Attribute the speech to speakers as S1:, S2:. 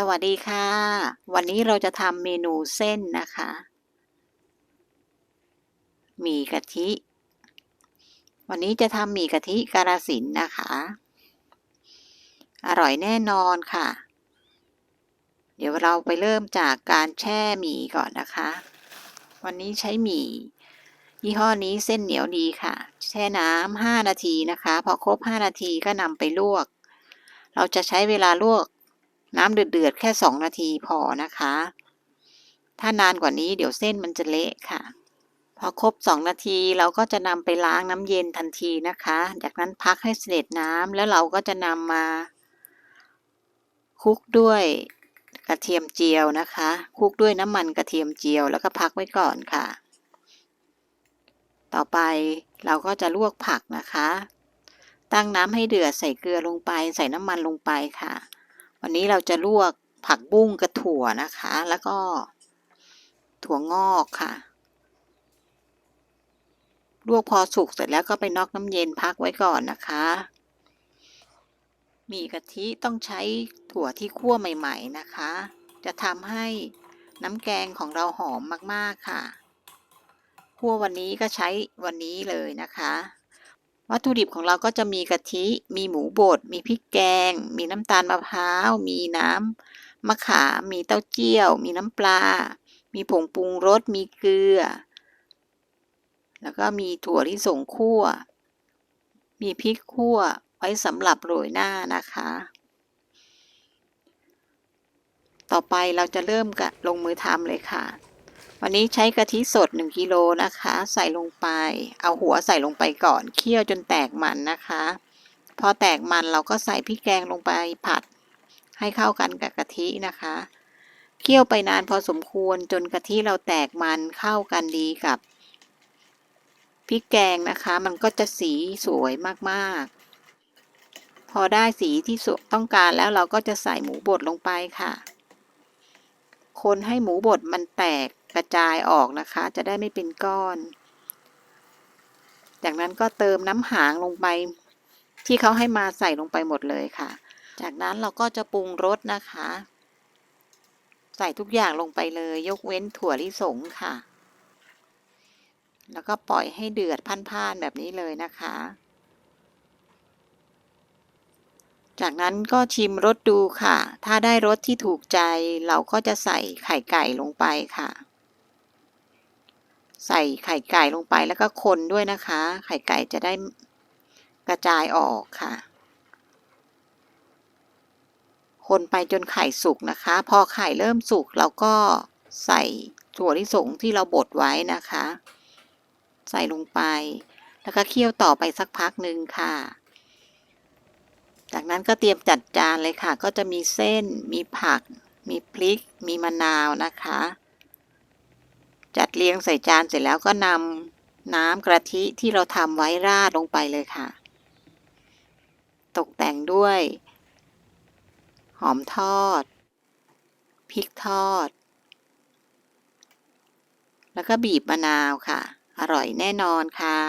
S1: สวัสดีค่ะ วันนี้เราจะทำเมนูเส้นนะคะหมี่กะทิ วันนี้จะทำหมี่กะทิกาลสินนะคะ อร่อยแน่นอนค่ะ เดี๋ยวเราไปเริ่มจากการแช่หมี่ก่อนนะคะ วันนี้ใช้หมี่ยี่ห้อนี้เส้นเหนียวดีค่ะ แช่น้ำห้านาทีนะคะ พอครบห้านาทีก็นำไปลวก เราจะใช้เวลาลวก น้ำเดือดๆแค่สองนาทีพอนะคะ ถ้านานกว่านี้เดี๋ยวเส้นมันจะเละค่ะ พอครบสองนาทีเราก็จะนำไปล้างน้ำเย็นทันทีนะคะ จากนั้นพักให้เสด็จน้ำแล้วเราก็จะนำมาคลุกด้วยกระเทียมเจียวนะคะคลุกด้วยน้ำมันกระเทียมเจียวแล้วก็พักไว้ก่อนค่ะ ต่อไปเราก็จะลวกผักนะคะ ตั้งน้ำให้เดือดใส่เกลือลงไป ใส่น้ำมันลงไปค่ะ วันนี้เราจะลวกผักบุ้งกระถั่วนะคะ แล้วก็ถั่วงอกค่ะ ลวกพอสุกเสร็จแล้วก็ไปนอกน้ำเย็นพักไว้ก่อนนะคะมีกะทิต้องใช้ถั่วที่คั่วใหม่ ๆนะคะ จะทำให้น้ำแกงของเราหอมมากๆค่ะ คั่ววันนี้ก็ใช้วันนี้เลยนะคะ วัตถุดิบของเราก็จะมีกะทิ มีหมูบด มีพริกแกง มีน้ำตาลมะพร้าว มีน้ำมะขาม มีเต้าเจี้ยว มีน้ำปลา มีผงปรุงรส มีเกลือ แล้วก็มีถั่วลิสงคั่ว มีพริกคั่วไว้สำหรับโรยหน้านะคะ ต่อไปเราจะเริ่มลงมือทำเลยค่ะ วันนี้ใช้กะทิสด 1กิโลนะคะ ใส่ลงไป เอาหัวใส่ลงไปก่อน เคี่ยวจนแตกมันนะคะ พอแตกมันเราก็ใส่พริกแกงลงไปผัด ให้เข้ากันกับกะทินะคะ เคี่ยวไปนานพอสมควรจนกะทิเราแตกมันเข้ากันดีกับพริกแกงนะคะ มันก็จะสีสวยมากๆ พอได้สีที่ต้องการแล้วเราก็จะใส่หมูบดลงไปค่ะ คนให้หมูบดมันแตก กระจายออกนะคะ จะได้ไม่เป็นก้อน จากนั้นก็เติมน้ำหางลงไป ที่เขาให้มาใส่ลงไปหมดเลยค่ะ จากนั้นเราก็จะปรุงรสนะคะ ใส่ทุกอย่างลงไปเลย ยกเว้นถั่วลิสงค่ะ แล้วก็ปล่อยให้เดือดพ่านๆแบบนี้เลยนะคะจากนั้นก็ชิมรสดูค่ะ ถ้าได้รสที่ถูกใจเราก็จะใส่ไข่ไก่ลงไปค่ะ ใส่ไข่ไก่ลงไปแล้วก็คนด้วยนะคะ ไข่ไก่จะได้กระจายออกค่ะ คนไปจนไข่สุกนะคะ พอไข่เริ่มสุกเราก็ใส่ถั่วลิสงที่เราบดไว้นะคะ ใส่ลงไป แล้วก็เคี่ยวต่อไปสักพักหนึ่งค่ะ จากนั้นก็เตรียมจัดจานเลยค่ะ ก็จะมีเส้น มีผัก มีพริก มีมะนาวนะคะ เรียงใส่จานเสร็จแล้วก็นำน้ำกะทิที่เราทำไว้ราดลงไปเลยค่ะ ตกแต่งด้วย หอมทอด พริกทอด แล้วก็บีบมะนาวค่ะ อร่อยแน่นอนค่ะ